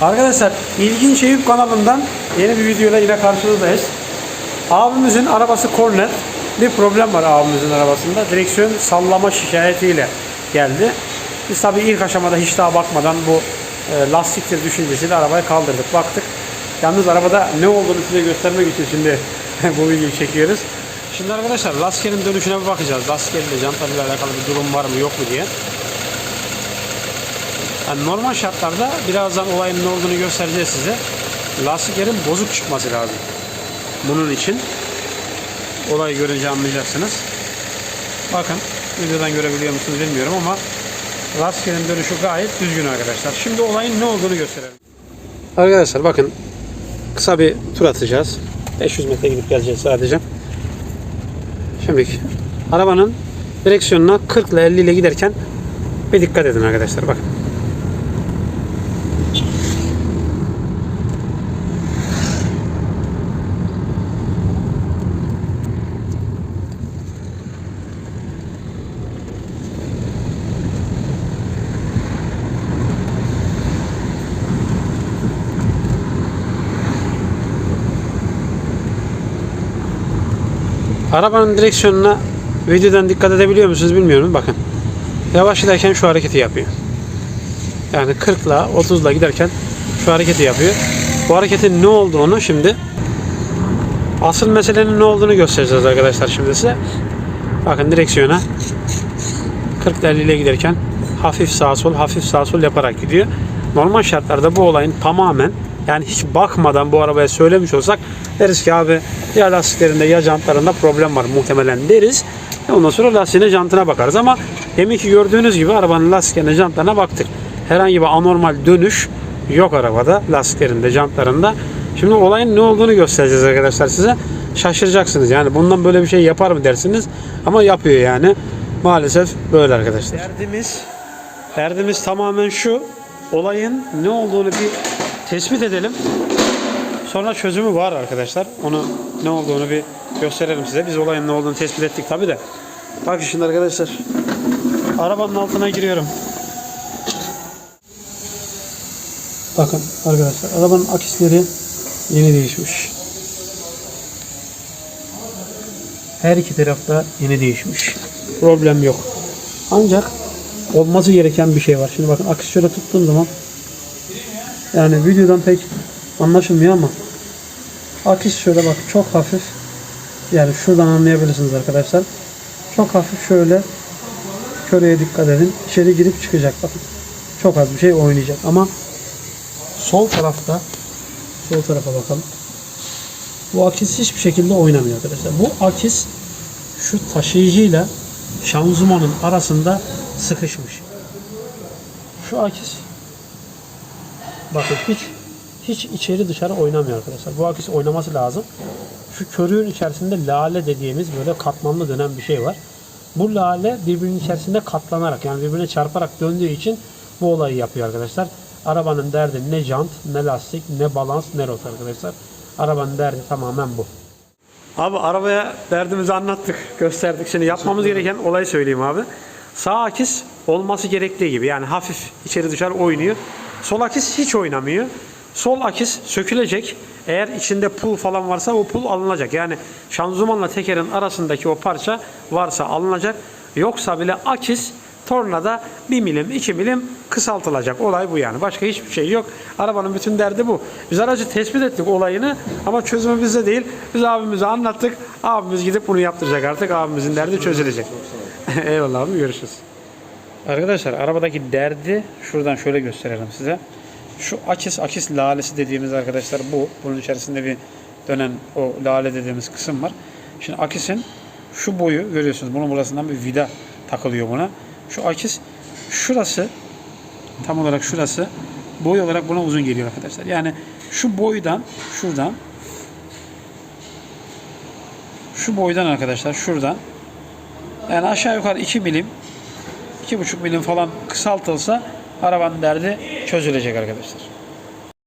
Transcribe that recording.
Arkadaşlar İlginç Eyüp kanalından yeni bir videoyla yine karşınızdayız. Abimizin arabası kornet. Bir problem var abimizin arabasında. Direksiyon sallama şikayetiyle geldi. Biz tabii ilk aşamada hiç daha bakmadan bu e, lastiktir düşüncesiyle arabayı kaldırdık. Baktık. Yalnız arabada ne olduğunu size göstermek için şimdi bu videoyu çekiyoruz. Şimdi arkadaşlar lastiklerin dönüşüne bir bakacağız. Lastiklerle jantlarıyla alakalı bir durum var mı yok mu diye. Yani normal şartlarda birazdan olayın ne olduğunu göstereceğiz size. Lastiklerin bozuk çıkması lazım. Bunun için olayı görünce anlayacaksınız. Bakın videodan görebiliyor musunuz bilmiyorum ama lastiklerin dönüşü gayet düzgün arkadaşlar. Şimdi olayın ne olduğunu gösterelim. Arkadaşlar bakın kısa bir tur atacağız. 500 metre gidip geleceğiz sadece. Şimdi arabanın direksiyonuna 40 ile 50 ile giderken bir dikkat edin arkadaşlar bakın. Arabanın direksiyonuna videodan dikkat edebiliyor musunuz bilmiyorum. Bakın. Yavaş giderken şu hareketi yapıyor. Yani 40 ile 30 ile giderken şu hareketi yapıyor. Bu hareketin ne olduğunu şimdi asıl meselenin ne olduğunu göstereceğiz arkadaşlar şimdi size. Bakın direksiyona 40 ile 50 ile giderken hafif sağ sol hafif sağ sol yaparak gidiyor. Normal şartlarda bu olayın tamamen yani hiç bakmadan bu arabaya söylemiş olsak deriz ki abi ya lastiklerinde ya jantlarında problem var muhtemelen deriz. E ondan sonra lastiğine jantına bakarız ama demin ki gördüğünüz gibi arabanın lastiklerine jantlarına baktık. Herhangi bir anormal dönüş yok arabada lastiklerinde jantlarında. Şimdi olayın ne olduğunu göstereceğiz arkadaşlar size. Şaşıracaksınız yani bundan böyle bir şey yapar mı dersiniz ama yapıyor yani. Maalesef böyle arkadaşlar. Derdimiz derdimiz tamamen şu. Olayın ne olduğunu bir tespit edelim. Sonra çözümü var arkadaşlar. Onu ne olduğunu bir gösterelim size. Biz olayın ne olduğunu tespit ettik tabi de. Bak şimdi arkadaşlar. Arabanın altına giriyorum. Bakın arkadaşlar arabanın akisleri yeni değişmiş. Her iki tarafta yeni değişmiş. Problem yok. Ancak olması gereken bir şey var. Şimdi bakın akis şöyle tuttuğum zaman yani videodan pek anlaşılmıyor ama akis şöyle bak çok hafif yani şuradan anlayabilirsiniz arkadaşlar. Çok hafif şöyle köreye dikkat edin. İçeri girip çıkacak bakın. Çok az bir şey oynayacak ama sol tarafta sol tarafa bakalım. Bu akis hiçbir şekilde oynamıyor arkadaşlar. Bu akis şu taşıyıcıyla şanzımanın arasında sıkışmış. Şu akis bakın hiç hiç içeri dışarı oynamıyor arkadaşlar. Bu akis oynaması lazım. Şu körüğün içerisinde lale dediğimiz böyle katmanlı dönen bir şey var. Bu lale birbirinin içerisinde katlanarak yani birbirine çarparak döndüğü için bu olayı yapıyor arkadaşlar. Arabanın derdi ne jant, ne lastik, ne balans, ne rot arkadaşlar. Arabanın derdi tamamen bu. Abi arabaya derdimizi anlattık, gösterdik. Şimdi yapmamız gereken olayı söyleyeyim abi. Sağ akis olması gerektiği gibi yani hafif içeri dışarı oynuyor. Sol akis hiç oynamıyor. Sol akis sökülecek. Eğer içinde pul falan varsa o pul alınacak. Yani şanzımanla tekerin arasındaki o parça varsa alınacak. Yoksa bile akis tornada 1 milim 2 milim kısaltılacak. Olay bu yani. Başka hiçbir şey yok. Arabanın bütün derdi bu. Biz aracı tespit ettik olayını ama çözümü bizde değil. Biz abimize anlattık. Abimiz gidip bunu yaptıracak artık. Abimizin derdi çözülecek. Eyvallah abi görüşürüz. Arkadaşlar arabadaki derdi şuradan şöyle gösterelim size. Şu akis akis lalesi dediğimiz arkadaşlar bu. Bunun içerisinde bir dönen o lale dediğimiz kısım var. Şimdi akisin şu boyu görüyorsunuz. Bunun burasından bir vida takılıyor buna. Şu akis şurası tam olarak şurası boy olarak buna uzun geliyor arkadaşlar. Yani şu boydan şuradan şu boydan arkadaşlar şuradan yani aşağı yukarı 2 milim 2,5 milim falan kısaltılsa arabanın derdi çözülecek arkadaşlar.